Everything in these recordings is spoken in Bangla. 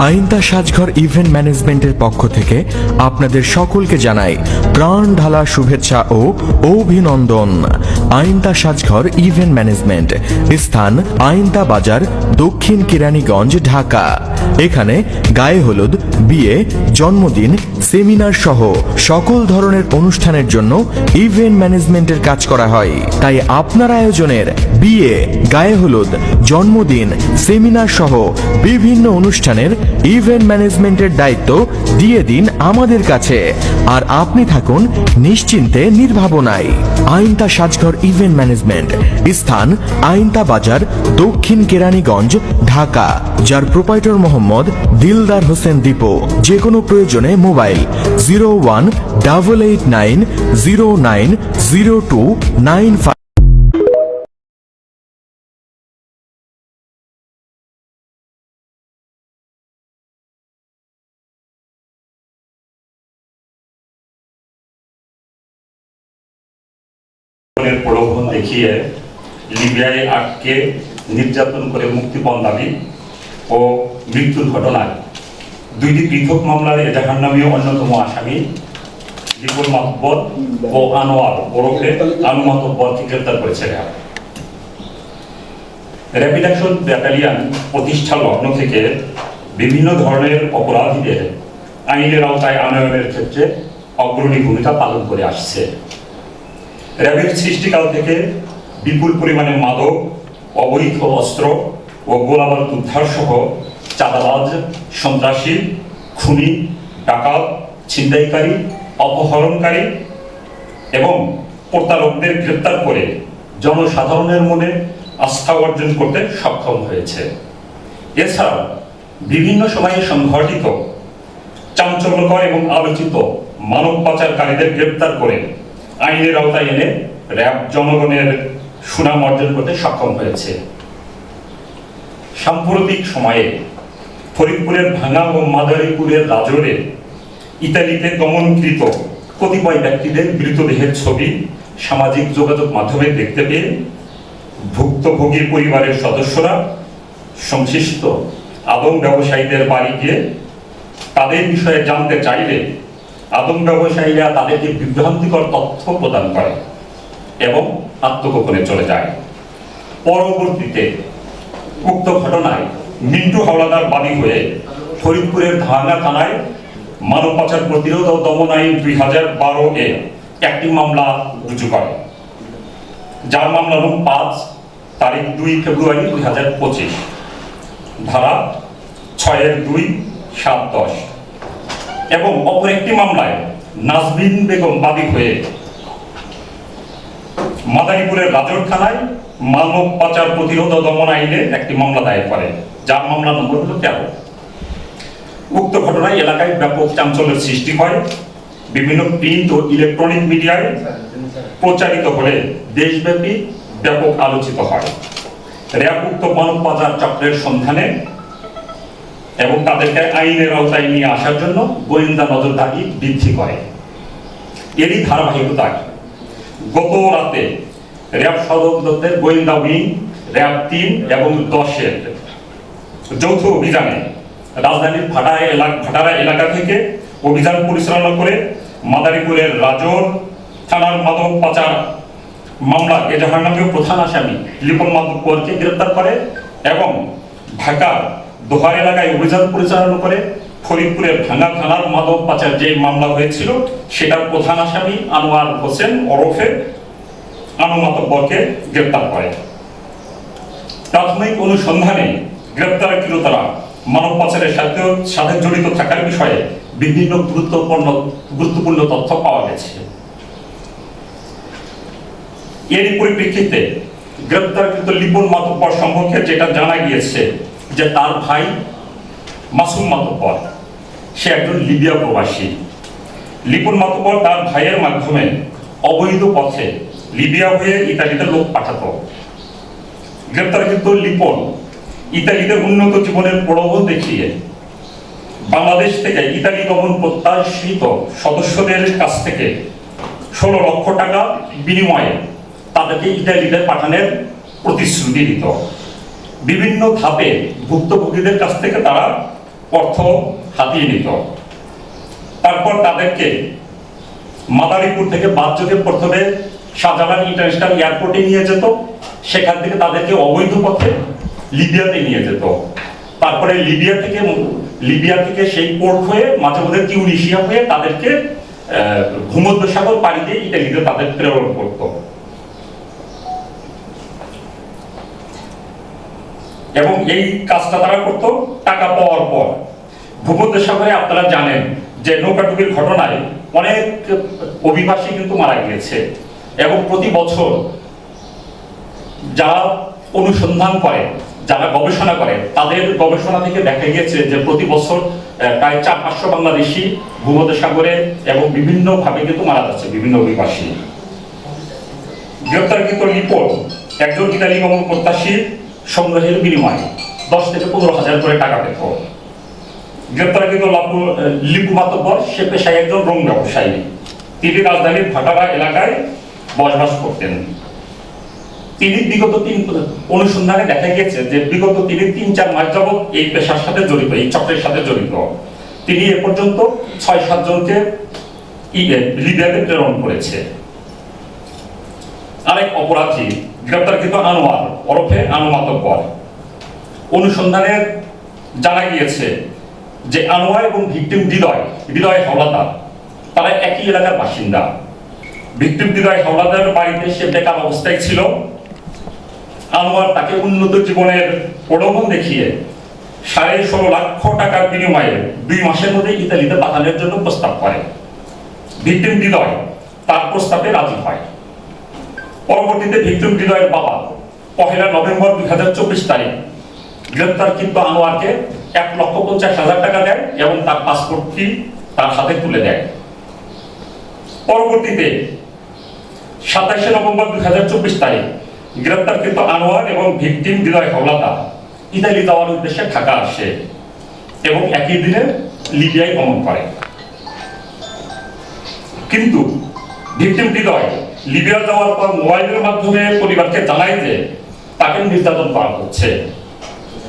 আইনতা সাজঘর ইভেন্ট ম্যানেজমেন্টের পক্ষ থেকে আপনাদের সকলকে জানাই প্রাণ ঢালা শুভেচ্ছা ও অভিনন্দন। আইনতা সাজঘর ইভেন্ট ম্যানেজমেন্ট স্থান আইনতা বাজার, দক্ষিণ কেরানীগঞ্জ, ঢাকা। এখানে গায়ে হলুদ, বিয়ে, জন্মদিন, সেমিনার সহ সকল ধরনের অনুষ্ঠানের জন্য ইভেন্ট ম্যানেজমেন্টের কাজ করা হয়। তাই আপনার আয়োজনের বিয়ে, গায়ে হলুদ, জন্মদিন, সেমিনার সহ বিভিন্ন অনুষ্ঠানের ইভেন্ট ম্যানেজমেন্টের দায়িত্ব দিয়ে দিন আমাদের কাছে। আর আপনি থাকুন নিশ্চিন্তে নির্ভাবনায়। আইনতা সাজঘর ইভেন্ট ম্যানেজমেন্ট, স্থান আইনতা বাজার, দক্ষিণ কেরানীগঞ্জ, ঢাকা, যার প্রোপাইটর মোহাম্মদ দিলদার হোসেন দীপু। যে কোনো প্রয়োজনে mobile zero one, double eight nine, zero nine, zero two, nine five. প্রলোভন দেখিয়ে লিবিয়ায় আটকে নির্যাতন করে মুক্তিপণ দাবি ও মৃত্যুর ঘটনায়। দুইটি পৃথক মামলার এজাহার নামীয় অন্যতম আসামি বিপুল মাতব্বর ও আনোয়ার ওরফে আনু মাতব্বরকে গ্রেপ্তার করেছে র্যাব র্যাপিড অ্যাকশন ব্যাটালিয়ান প্রতিষ্ঠা লগ্ন থেকে বিভিন্ন ধরনের অপরাধীদের আইনের আওতায় আনয়নের ক্ষেত্রে অগ্রণী ভূমিকা পালন করে আসছে। র্যাবের সৃষ্টিকাল থেকে বিপুল পরিমাণে মাদক, অবৈধ অস্ত্র ও গোলাবারুদ উদ্ধার সহ চাঁদাবাজ, সন্ত্রাসী, খুনি, ডাকাত, ছিনতাইকারী, অপহরণকারী এবং প্রতারকদের গ্রেপ্তার করে জনসাধারণের মনে আস্থা অর্জন করতে সক্ষম হয়েছে। এছাড়াও বিভিন্ন সময়ে সংঘটিত চাঞ্চল্যকর এবং আলোচিত মানব পাচারকারীদের গ্রেপ্তার করে আইনের আওতায় এনে র্যাব জনগণের সুনাম অর্জন করতে সক্ষম হয়েছে। সাম্প্রতিক সময়ে ফরিদপুরের ভাঙা ও মাদারীপুরের রাজরে ইতালিতে দমনকৃত কতিপয় ব্যক্তিদের মৃতদেহের ছবি সামাজিক যোগাযোগ মাধ্যমে দেখতে পেয়ে ভুক্তভোগী পরিবারের সদস্যরা সংশ্লিষ্ট আদম ব্যবসায়ীদের বাড়ি গিয়ে তাদের বিষয়ে জানতে চাইলে আদম ব্যবসায়ীরা তাদেরকে বিভ্রান্তিকর তথ্য প্রদান করে এবং আত্মগোপনে চলে যায়। পরবর্তীতে উক্ত ঘটনায় মিন্টু হাওলাদার বাদী হয়ে ফরিদপুরের ধাঙ্গা থানায় মানব পাচার প্রতিরোধ ও দমন আইন দুই হাজার বারো এ একটি মামলা রুজু করে। যার মামলা নং পাঁচ, তারিখ দুই ফেব্রুয়ারি দুই হাজার পঁচিশ, ধারা ছয়ের দুই, সাত দশ। এবং অপর একটি মামলায় নাজবিন বেগম বাদী হয়ে মাদারীপুরের রাজর থানায় মানব পাচার প্রতিরোধ ও দমন আইনে একটি মামলা দায়ের করে। যার মামলা নম্বর হল তেরো। উক্ত ঘটনায় এলাকায় ব্যাপক চাঞ্চল্যের সৃষ্টি হয়। বিভিন্ন প্রিন্ট ও ইলেকট্রনিক মিডিয়ায় প্রচারিত হলে দেশব্যাপী ব্যাপক আলোচিত হয়। র্যাব উক্ত মানব পাচার চক্রের সন্ধানে এবং তাদেরকে আইনের আওতায় নিয়ে আসার জন্য গোয়েন্দা নজরদারি বৃদ্ধি করে। এরই ধারাবাহিকতায় গত রাতে র্যাব সদর দপ্তরের গোয়েন্দা উইং র্যাব তিন এবং দশের যৌথ অভিযানে রাজধানীর ভাটা এলাকা ভাটারা এলাকা থেকে অভিযান পরিচালনা করে মাদারীপুরের রাজর থানার মাদক পাচার মামলা এজাহার নামীয় প্রধান আসামি লিপন মাদককে গ্রেপ্তার করে এবং ঢাকার দোহার এলাকায় অভিযান পরিচালনা করে ফরিদপুরের ভাঙ্গা থানার মাদক পাচার যে মামলা হয়েছিল, সেটার প্রধান আসামি আনোয়ার হোসেন ওরফে আনু মাতব্বরকে গ্রেপ্তার করে। প্রাথমিক অনুসন্ধানে গ্রেপ্তারকৃতরা মানব পাচারের সাথে সাথে জড়িত থাকার বিষয়ে বিভিন্ন গুরুত্বপূর্ণ গুরুত্বপূর্ণ তথ্য পাওয়া গেছে। এরই পরিপ্রেক্ষিতে গ্রেপ্তারকৃত লিপুন মাতব্বর সম্পর্কে যেটা জানা গিয়েছে যে তার ভাই মাসুম মাতব্বর, সে একজন লিবিয়া প্রবাসী। লিপুন মাতব্বর তার ভাইয়ের মাধ্যমে অবৈধ পথে লিবিয়া হয়ে ইতালিতে লোক পাঠাতো। গ্রেপ্তারকৃত লিপন ইতালিতে উন্নত জীবনের প্রলোভন দেখিয়ে বাংলাদেশ থেকে ইতালি গমন প্রত্যাশিত সদস্যদের কাছ থেকে ষোলো লক্ষ টাকা বিনিময়ে তাদেরকে ইতালিতে পাঠানোর প্রতিশ্রুতি দিত। বিভিন্ন ধাপে ভুক্তভোগীদের কাছ থেকে তারা অর্থ হাতিয়ে নিত। তারপর তাদেরকে মাদারীপুর থেকে বাদযোগে প্রথমে শাহজালাল ইন্টারন্যাশনাল এয়ারপোর্টে নিয়ে যেত। সেখান থেকে তাদেরকে অবৈধ পথে লিবিয়াতে নিয়ে যেত। তারপরে লিবিয়া থেকে লিবিয়া থেকে সেই পোর্ট হয়ে মাঝে মধ্যে টিউনিশিয়া হয়ে তাদেরকে ভূমধ্য সাগর পাড়ি দিয়ে ইটালিতে তাদের প্রেরণ করত। এবং এই কাজটা তারা করত টাকা পাওয়ার পর। ভূমধ্য সাগরে আপনারা জানেন যে নৌকাডুবির ঘটনায় অনেক অভিবাসী কিন্তু মারা গিয়েছে। এবং প্রতি বছর যারা অনুসন্ধান করে, যারা গবেষণা করে, তাদের গবেষণা থেকে দেখা গিয়েছে যে প্রতি বছর প্রায় চার পাঁচশো বাংলাদেশি ভূমধ্য সাগরে এবং বিভিন্ন ভাবে কিন্তু মারা যাচ্ছে বিভিন্ন অভিবাসী। গ্রেপ্তারকৃত লিপো একজন ইতালি গমন প্রত্যাশীর সংগ্রহের বিনিময়ে দশ থেকে পনেরো হাজার করে টাকা পেত গ্রেপ্তারকৃত লিপু মাতব্বর, সে পেশায় একজন রং ব্যবসায়ী। তিনি রাজধানীর ভাটারা এলাকায় বসবাস করতেন। তিনি বিগত তিন অনুসন্ধানে দেখা গেছে যে বিগত তিনি তিন চার মাস যাবৎ এই পেশার সাথে জড়িত, এই চক্রের সাথে জড়িত। তিনি এ পর্যন্ত ছয় সাতজনকে লিবিয়াতে প্রেরণ করেছে। আরেক অপরাধী, গ্রেপ্তারকৃত আনোয়ার, ওরফে আনুমাতব্বর অনুসন্ধানে জানা গিয়েছে যে আনোয়ার এবং ভিকটিম হৃদয় হৃদয় হাওলাদার, তারা একই এলাকার বাসিন্দা। ভিকটিম হৃদয় হাওলাদারের বাড়িতে সে বেকার অবস্থায় ছিল। আনোয়ার তাকে উন্নত জীবনের প্রলোভন দেখিয়ে সাড়ে ষোলো লক্ষ টাকার বিনিময়ে দুই মাসের মধ্যে ইতালিতে পাঠানোর জন্য প্রস্তাব করে। ভিকটিম হৃদয় তার প্রস্তাবে রাজি হয়। পরবর্তীতে ভিক্টিম হৃদয়ের বাবা পহেলা নভেম্বর দুই হাজার চব্বিশ তারিখ গ্রেপ্তার কিন্তু আনোয়ারকে এক লক্ষ পঞ্চাশ হাজার টাকা দেয় এবং তার পাসপোর্টটি তার সাথে তুলে দেয়। পরবর্তীতে সাতাশে নভেম্বর দুই হাজার চব্বিশ তারিখ। গ্রেপ্তার কিন্তু আনোয়ার এবং ভিকটিম হৃদয় হাওলাদার ইতালি যাওয়ার উদ্দেশ্যে ঢাকা আসে এবং একই দিনে লিবিয়ায় গমন করে। কিন্তু ভিকটিম হৃদয় লিবিয়া যাওয়ার পর মোবাইলের মাধ্যমে পরিবারকে জানায় যে তাকে নির্যাতন করা হচ্ছে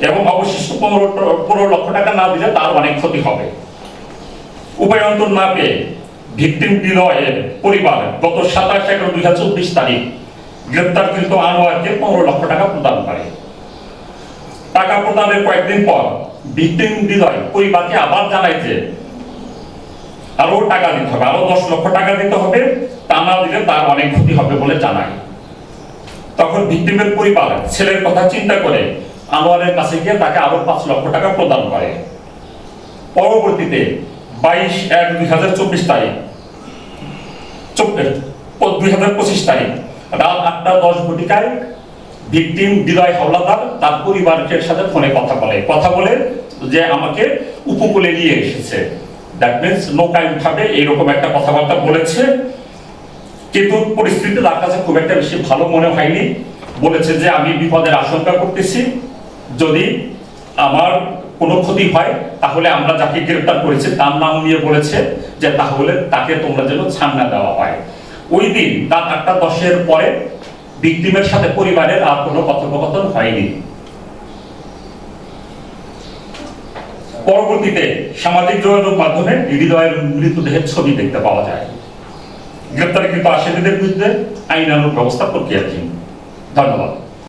এবং অবশিষ্ট পনেরো পনেরো লক্ষ টাকা না দিলে তার অনেক ক্ষতি হবে। উপায়ন্তর না পেয়ে ভিকটিম হৃদয়ের পরিবার গত সাতাশ এগারো দুই হাজার চব্বিশ তারিখ গ্রেপ্তারকৃত আনোয়ারকে পনেরো লক্ষ টাকা প্রদান করে। টাকা প্রদানের কয়েকদিন পর ভিকটিম হৃদয় পরিবারকে আবার জানায় যে আরও টাকা দিতে হবে, আরও দশ লক্ষ টাকা দিতে হবে, তা না দিলে তার অনেক ক্ষতি হবে বলে জানায়। তখন ভিক্টিমের পরিবার ছেলের কথা চিন্তা করে আনোয়ারের কাছে গিয়ে তাকে আরও পাঁচ লক্ষ টাকা প্রদান করে। পরবর্তীতে বাইশ এক দুই হাজার চব্বিশ তারিখ দুই হাজার পঁচিশ তারিখ। রাত আটটা দশ ঘটিকায় ভিকটিম বিদয় হাওলাদার তার পরিবারের সাথে ফোনে কথা বলে। কথা বলে যে আমাকে উপকূলে নিয়ে এসেছে। দ্যাট মিনস নৌকায় উঠাবে এইরকম একটা কথাবার্তা বলেছে। কিন্তু পরিস্থিতি তার কাছে খুব একটা বেশি ভালো মনে হয়নি। বলেছে যে আমি বিপদের আশঙ্কা করতেছি। যদি আমার কোনো ক্ষতি হয়, তাহলে আমরা যাকে গ্রেপ্তার করেছি তার নাম নিয়ে বলেছে যে তাহলে তাকে তোমরা যেন ছাড়না দেওয়া হয়। ওই দিন রাত আটটা দশের পরে ভিকটিমের সাথে পরিবারের আর কোনো কথোপকথন হয়নি। পরবর্তীতে সামাজিক যোগাযোগ মাধ্যমে হৃদয়ের মৃতদেহের ছবি দেখতে পাওয়া যায়। গ্রেপ্তারকৃত আসামিদের বিরুদ্ধে আইনানুগ ব্যবস্থা প্রক্রিয়াধীন। ধন্যবাদ।